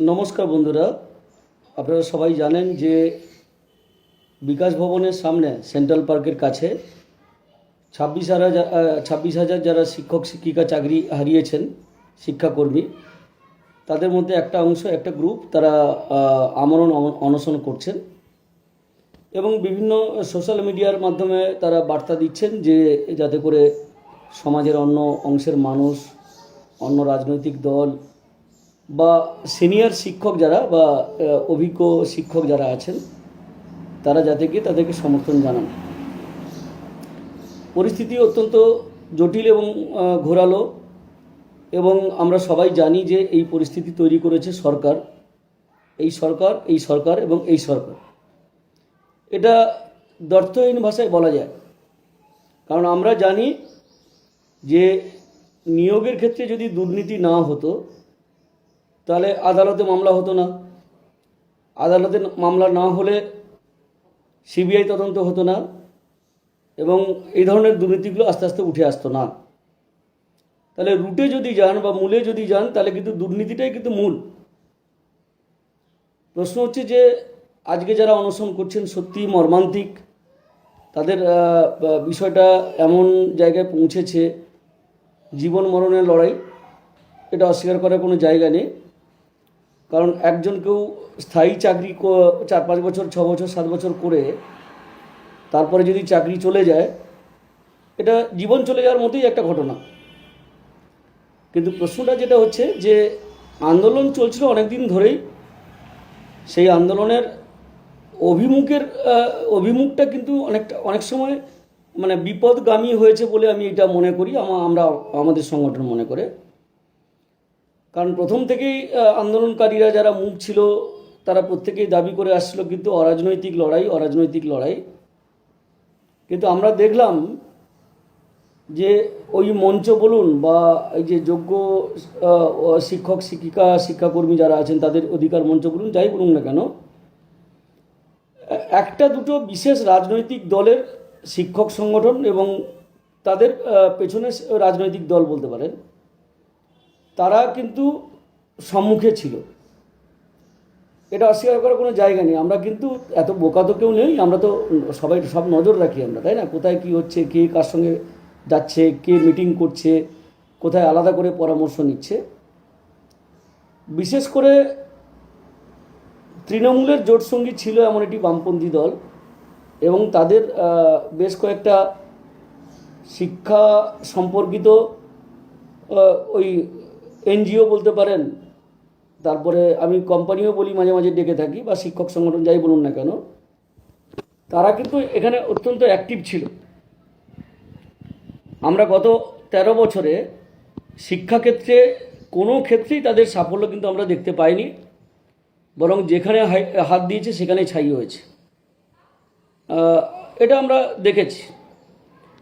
নমস্কার বন্ধুরা, আপনারা সবাই জানেন যে বিকাশ ভবনের সামনে সেন্ট্রাল পার্কের কাছে ছাব্বিশ হাজার ছাব্বিশ হাজার যারা শিক্ষক, শিক্ষিকা চাকরি হারিয়েছেন, শিক্ষাকর্মী, তাদের মধ্যে একটা অংশ, একটা গ্রুপ তারা আমরণ অন- অনশন করছেন এবং বিভিন্ন সোশ্যাল মিডিয়ার মাধ্যমে তারা বার্তা দিচ্ছেন যে যাতে করে সমাজের অন্য অংশের মানুষ, অন্য রাজনৈতিক দল বা সিনিয়র শিক্ষক যারা বা অভিজ্ঞ শিক্ষক যারা আছেন, তারা যাতে গিয়ে তাদেরকে সমর্থন জানান। পরিস্থিতি অত্যন্ত জটিল এবং ঘোরালো এবং আমরা সবাই জানি যে এই পরিস্থিতি তৈরি করেছে সরকার। এই সরকার এই সরকার এবং এই সরকার। এটা দর্থহীন ভাষায় বলা যায়। কারণ আমরা জানি যে নিয়োগের ক্ষেত্রে যদি দুর্নীতি না হতো তাহলে আদালতে মামলা হতো না। আদালতে মামলা না হলে সিবিআই তদন্ত হতো না এবং এই ধরনের দুর্নীতিগুলো আস্তে আস্তে উঠে আসতো না। তাহলে রুটে যদি যান বা মূলে যদি যান, তাহলে কিন্তু দুর্নীতিটাই কিন্তু মূল। প্রশ্ন হচ্ছে যে, আজকে যারা অনশন করছেন সত্যি মর্মান্তিক। তাদের বিষয়টা এমন জায়গায় পৌঁছেছে, জীবন মরণের লড়াই। এটা অস্বীকার করার কোনো জায়গা নেই। কারণ একজন কেউ স্থায়ী চাকরি চার পাঁচ বছর, ছ বছর, সাত বছর করে তারপরে যদি চাকরি চলে যায়, এটা জীবন চলে যাওয়ার মতোই একটা ঘটনা। কিন্তু প্রশ্নটা যেটা হচ্ছে যে, আন্দোলন চলছিল অনেক দিন ধরেই, সেই আন্দোলনের অভিমুখের অভিমুখটা কিন্তু অনেকটা, অনেক সময় মানে বিপদগামী হয়েছে বলে আমি এটা মনে করি আমরা, আমাদের সংগঠন মনে করে। কারণ প্রথম থেকেই আন্দোলনকারীরা যারা মুখ ছিল, তারা প্রত্যেকেই দাবি করে আসছিল কিন্তু অরাজনৈতিক লড়াই অরাজনৈতিক লড়াই। কিন্তু আমরা দেখলাম যে ওই মঞ্চ বলুন বা এই যে যোগ্য শিক্ষক, শিক্ষিকা, শিক্ষাকর্মী যারা আছেন, তাদের অধিকার মঞ্চ বলুন, যাই বলুন না কেন, একটা দুটো বিশেষ রাজনৈতিক দলের শিক্ষক সংগঠন এবং তাদের পেছনে রাজনৈতিক দল বলতে পারেন। তারা কিন্তু সম্মুখে ছিল। এটা অস্বীকার করার কোনো জায়গা নেই। আমরা কিন্তু এত বোকা তো কেউ নেই, আমরা তো সবাই, সব নজর রাখি আমরা, তাই না? কোথায় কি হচ্ছে, কে কার সঙ্গে যাচ্ছে, কে মিটিং করছে, কোথায় আলাদা করে পরামর্শ নিচ্ছে। বিশেষ করে তৃণমূলের জোটসঙ্গী ছিল এমন একটি বামপন্থী দল এবং তাদের বেশ কয়েকটা শিক্ষা সম্পর্কিত ওই এনজিও বলতে পারেন, তারপরে আমি কোম্পানিও বলি মাঝে মাঝে ডেকে থাকি বা শিক্ষক সংগঠন যাই বলুন না কেন, তারা কিন্তু এখানে অত্যন্ত অ্যাক্টিভ ছিল। আমরা গত তেরো বছরে শিক্ষাক্ষেত্রে কোনো ক্ষেত্রেই তাদের সাফল্য কিন্তু আমরা দেখতে পাইনি, বরং যেখানে হাত দিয়েছে সেখানে ছাই হয়েছে। এটা আমরা দেখেছি।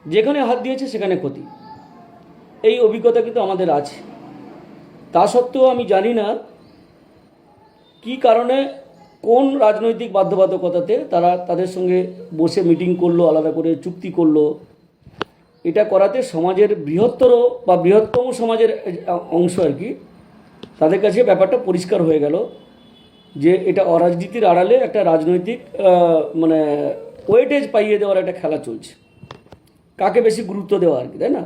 যেখানে হাত দিয়েছে সেখানে ক্ষতি। এই অভিজ্ঞতা কিন্তু আমাদের আছে। তা সত্ত্বেও আমি জানি না কি কারণে, কোন রাজনৈতিক বাধ্যবাধকতাতে তারা তাদের সঙ্গে বসে মিটিং করল, আলাদা করে চুক্তি করল। এটা করাতে সমাজের বৃহত্তর বা বৃহত্তম সমাজের অংশ আর কি, তাদের কাছে ব্যাপারটা পরিষ্কার হয়ে গেল যে এটা অরাজনীতির আড়ালে একটা রাজনৈতিক মানে ওয়েটেজ পাইয়ে দেওয়ার একটা খেলা চলছে। কাকে বেশি গুরুত্ব দেওয়া আর কি, তাই না?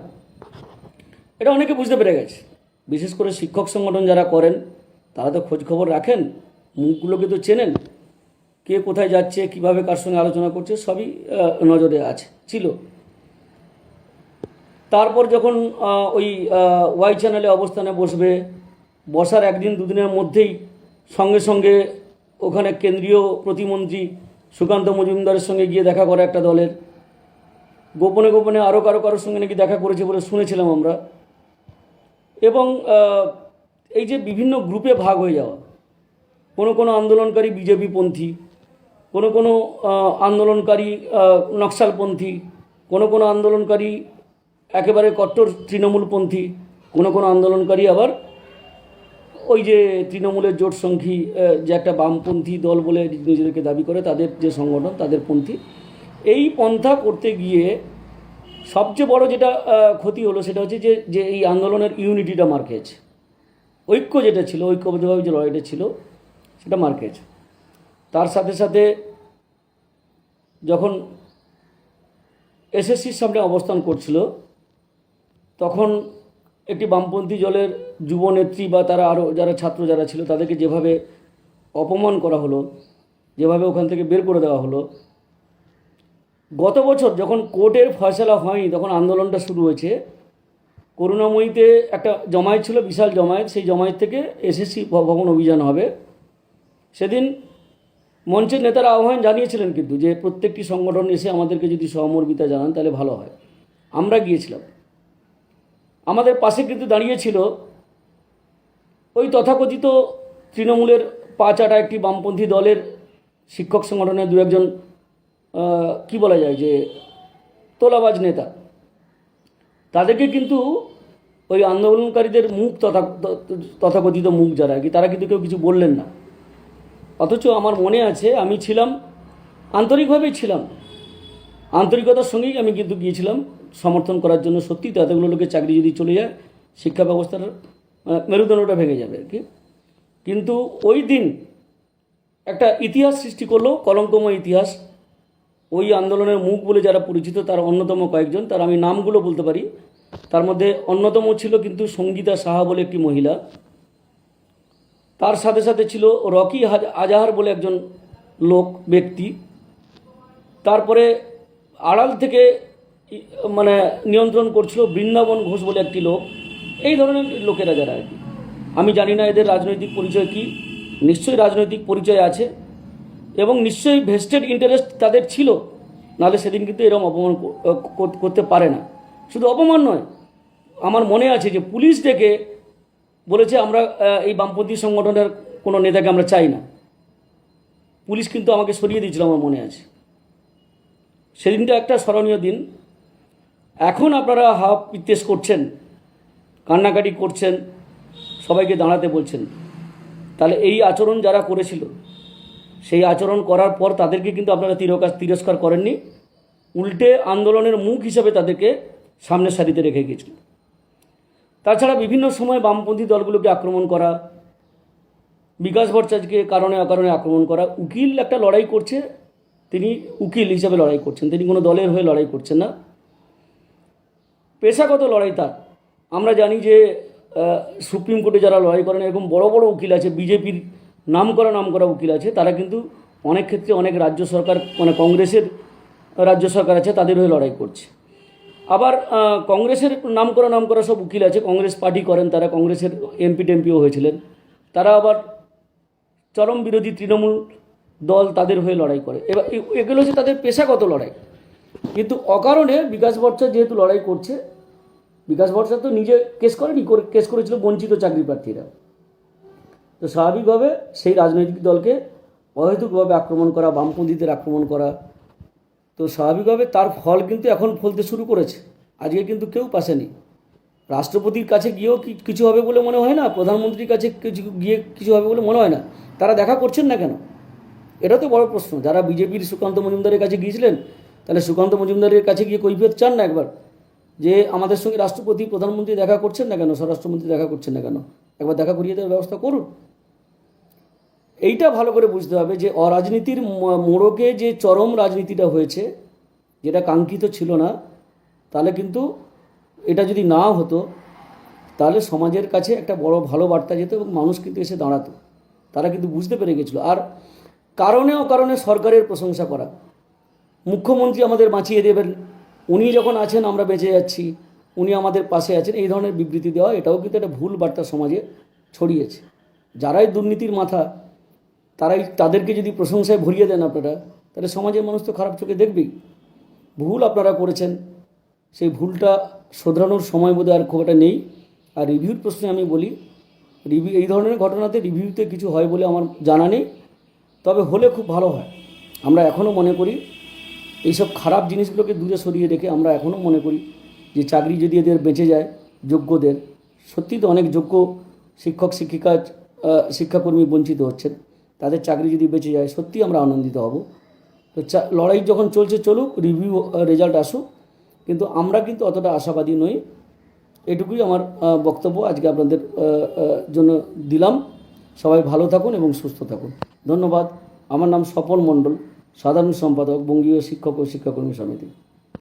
এটা অনেকে বুঝতে পেরে গেছে। বিশেষ করে শিক্ষক সংগঠন যারা করেন, তারা তো খোঁজ খবর রাখেন, মুখগুলোকে তো চেনেন, কে কোথায় যাচ্ছে, কীভাবে কার সঙ্গে আলোচনা করছে, সবই নজরে আছে, ছিল। তারপর যখন ওই ওয়াই চ্যানেলে অবস্থানে বসবে, বসার একদিন দুদিনের মধ্যেই সঙ্গে সঙ্গে ওখানে কেন্দ্রীয় প্রতিমন্ত্রী সুকান্ত মজুমদারের সঙ্গে গিয়ে দেখা করে একটা দলের। গোপনে গোপনে আরও কারও কারোর সঙ্গে নাকি দেখা করেছে বলে শুনেছিলাম আমরা। এবং এই যে বিভিন্ন গ্রুপে ভাগ হয়ে যাওয়া। কোনো কোনো আন্দোলনকারী বিজেপি পন্থী, কোনো কোনো আন্দোলনকারী নকশালপন্থী কোনো কোনো আন্দোলনকারী একেবারে কট্টর তৃণমূলপন্থী কোনো কোনো আন্দোলনকারী আবার ওই যে তৃণমূলের জোট সংখ্যী যে একটা বামপন্থী দল বলে নিজেদেরকে দাবি করে, তাদের যে সংগঠন, তাদের পন্থী। এই পন্থা করতে গিয়ে সবচেয়ে বড় যেটা ক্ষতি হলো সেটা হচ্ছে যে যে এই আন্দোলনের ইউনিটিটা মার খেয়েছে। ঐক্য যেটা ছিল, ঐক্যবদ্ধভাবে যে লড়াইটা ছিল, সেটা মার খেয়েছে। তার সাথে সাথে যখন এসএসসির সামনে অবস্থান করছিল, তখন একটি বামপন্থী দলের যুবনেত্রী বা তারা আরও যারা ছাত্র যারা ছিল, তাদেরকে যেভাবে অপমান করা হলো, যেভাবে ওখান থেকে বের করে দেওয়া হলো গত বছর যখন কোর্টের ফয়সলা হয়নি, তখন আন্দোলনটা শুরু হয়েছে। করুণাময়ীতে একটা জমায়েত ছিল, বিশাল জমায়েত। সেই জমায়েত থেকে এসএসসি ভবন অভিযান হবে। সেদিন মঞ্চের নেতারা আহ্বান জানিয়েছিলেন কিন্তু যে, প্রত্যেকটি সংগঠন এসে আমাদেরকে যদি সহমর্মিতা জানান, তাহলে ভালো হয়। আমরা গিয়েছিলাম। আমাদের পাশে কিন্তু দাঁড়িয়েছিল ওই তথাকথিত তৃণমূলের পাঁচ আটা একটি বামপন্থী দলের শিক্ষক সংগঠনের দু একজন কি বলা যায় যে, তোলাবাজ নেতা। তাদেরকে কিন্তু ওই আন্দোলনকারীদের মুখ তথা তথাকথিত মুখ যারা আর কি, তারা কিন্তু কেউ কিছু বললেন না। অথচ আমার মনে আছে, আমি ছিলাম আন্তরিকভাবেই ছিলাম। আন্তরিকতার সঙ্গেই আমি কিন্তু গিয়েছিলাম সমর্থন করার জন্য সত্যি, তো এতগুলো লোকের চাকরি যদি চলে যায়, শিক্ষা ব্যবস্থার মেরুদণ্ডটা ভেঙে যাবে আর কি। কিন্তু ওই দিন একটা ইতিহাস সৃষ্টি করল, কলঙ্কময় ইতিহাস। ওই আন্দোলনের মুখ বলে যারা পরিচিত, তার অন্যতম কয়েকজন। তার আমি নামগুলো বলতে পারি। তার মধ্যে অন্যতম ছিল কিন্তু সঙ্গীতা সাহা বলে একটি মহিলা। তার সাথে সাথে ছিল রকি আজাহার বলে একজন লোক, ব্যক্তি। তারপরে আড়াল থেকে মানে নিয়ন্ত্রণ করছিল বৃন্দাবন ঘোষ বলে একটি লোক। এই ধরনের লোকেরা যারা আর কি। আমি জানি না এদের রাজনৈতিক পরিচয় কি। নিশ্চয়ই রাজনৈতিক পরিচয় আছে। এবং নিশ্চয়ই ভেস্টেড ইন্টারেস্ট তাদের ছিল, নাহলে সেদিন কিন্তু এরকম অপমান কর- কর- করতে পারে না। শুধু অপমান নয়, আমার মনে আছে যে পুলিশ ডেকে বলেছে আমরা এই বামপন্থী সংগঠনের কোনো নেতাকে আমরা চাই না। পুলিশ কিন্তু আমাকে সরিয়ে দিয়েছিল আমার মনে আছে। সেদিনটা একটা স্মরণীয় দিন। এখন আপনারা হাফ বিদ্বেষ করছেন, কান্নাকাটি করছেন, সবাইকে দাঁড়াতে বলছেন। তাহলে এই আচরণ যারা করেছিল সেই আচরণ করার পর তাদেরকে কিন্তু আপনারা তিরস্কার তিরস্কার করেননি। উল্টে আন্দোলনের মুখ হিসেবে তাদেরকে সামনের সারিতে রেখে গিয়েছিল। তাছাড়া বিভিন্ন সময় বামপন্থী দলগুলোকে আক্রমণ করা, বিকাশ ভট্টাচার্যকে কারণে অকারণে আক্রমণ করা, উকিল একটা লড়াই করছে, তিনি উকিল হিসাবে লড়াই করছেন, তিনি কোনো দলের হয়ে লড়াই করছেন না। পেশাগত লড়াই তার। আমরা জানি যে সুপ্রিম কোর্টে যারা লড়াই করেন, এরকম বড় বড় উকিল আছে, বিজেপির নাম করা নাম করা উকিল আছে, তারা কিন্তু অনেক ক্ষেত্রে অনেক রাজ্য সরকার মানে কংগ্রেসের রাজ্য সরকার আছে, তাদের হয়ে লড়াই করছে। আবার কংগ্রেসের নাম করা নাম করা সব উকিল আছে, কংগ্রেস পার্টি করেন তারা, কংগ্রেসের এমপি টেমপিও হয়েছিলেন। তারা আবার চরম বিরোধী তৃণমূল দল তাদের হয়ে লড়াই করে। এবার এগুলো হচ্ছে তাদের পেশাগত লড়াই। কিন্তু অকারণে বিকাশ বর্ষা যেহেতু লড়াই করছে, বিকাশ বর্ষা তো নিজে কেস করেনি, করে- কেস করেছিল বঞ্চিত চাকরি প্রার্থীরা। তো স্বাভাবিকভাবে সেই রাজনৈতিক দলকে অহেতুকভাবে আক্রমণ করা, বামপন্থীদের আক্রমণ করা, তো স্বাভাবিকভাবে তার ফল কিন্তু এখন ফলতে শুরু করেছে। আজকে কিন্তু কেউ পাশে নেই। রাষ্ট্রপতির কাছে গিয়েও কিছু হবে বলে মনে হয় না? প্রধানমন্ত্রীর কাছে কিছু গিয়ে কিছু হবে বলে মনে হয় না। তারা দেখা করছেন না কেন? এটা তো বড় প্রশ্ন। যারা বিজেপির সুকান্ত মজুমদারের কাছে গিয়েছিলেন, তাহলে সুকান্ত মজুমদারের কাছে গিয়ে কৈফিয়ত চান না একবার? যে আমাদের সঙ্গে রাষ্ট্রপতি, প্রধানমন্ত্রী দেখা করছেন না কেন? স্বরাষ্ট্রমন্ত্রী দেখা করছেন না কেন? একবার দেখা করিয়ে দেওয়ার ব্যবস্থা করুন। এইটা ভালো করে বুঝতে হবে যে অরাজনীতির মোড়কে যে চরম রাজনীতিটা হয়েছে, যেটা কাঙ্ক্ষিত ছিল না, তাহলে কিন্তু এটা যদি না হতো, তাহলে সমাজের কাছে একটা বড় ভালো বার্তা যেত এবং মানুষ কিন্তু এসে দাঁড়াতো। তারা কিন্তু বুঝতে পেরে গেছিল। আর কারণে অকারণে সরকারের প্রশংসা করা। মুখ্যমন্ত্রী আমাদের বাঁচিয়ে দেবেন। উনি যখন আছেন, আমরা বেঁচে যাচ্ছি। উনি আমাদের পাশে আছেন। এই ধরনের বিবৃতি দেওয়া, এটাও কিন্তু একটা ভুল বার্তা সমাজে ছড়িয়েছে। যারাই দুর্নীতির মাথা তারাই তাদেরকে যদি প্রশংসায় ভরিয়ে দেন আপনারা, তাহলে সমাজের মানুষ তো খারাপ চোখে দেখবেই। ভুল আপনারা করেছেন, সেই ভুলটা শোধরানোর সময় বোধহয় আর খুব একটা নেই। আর রিভিউর প্রশ্নে আমি বলি, রিভিউ, এই ধরনের ঘটনাতে রিভিউতে কিছু হয় বলে আমার জানা নেই, তবে হলে খুব ভালো হয়। আমরা এখনও মনে করি, এইসব খারাপ জিনিসগুলোকে দূরে সরিয়ে রেখে আমরা এখনও মনে করি যে চাকরি যদি এদের বেঁচে যায়, যোগ্যদের সত্যি তো অনেক যোগ্য শিক্ষক, শিক্ষিকা শিক্ষাকর্মী বঞ্চিত হচ্ছেন। তাদের চাকরি যদি বেঁচে যায়, সত্যি আমরা আনন্দিত হব। তো লড়াই যখন চলছে, চলুক রিভিউ রেজাল্ট আসুক। কিন্তু আমরা কিন্তু অতটা আশাবাদী নই। এটুকুই আমার বক্তব্য। আজকে আপনাদের জন্য দিলাম। সবাই ভালো থাকুন এবং সুস্থ থাকুন। ধন্যবাদ। আমার নাম স্বপন মণ্ডল, সাধারণ সম্পাদক, বঙ্গীয় শিক্ষক ও শিক্ষাকর্মী সমিতি।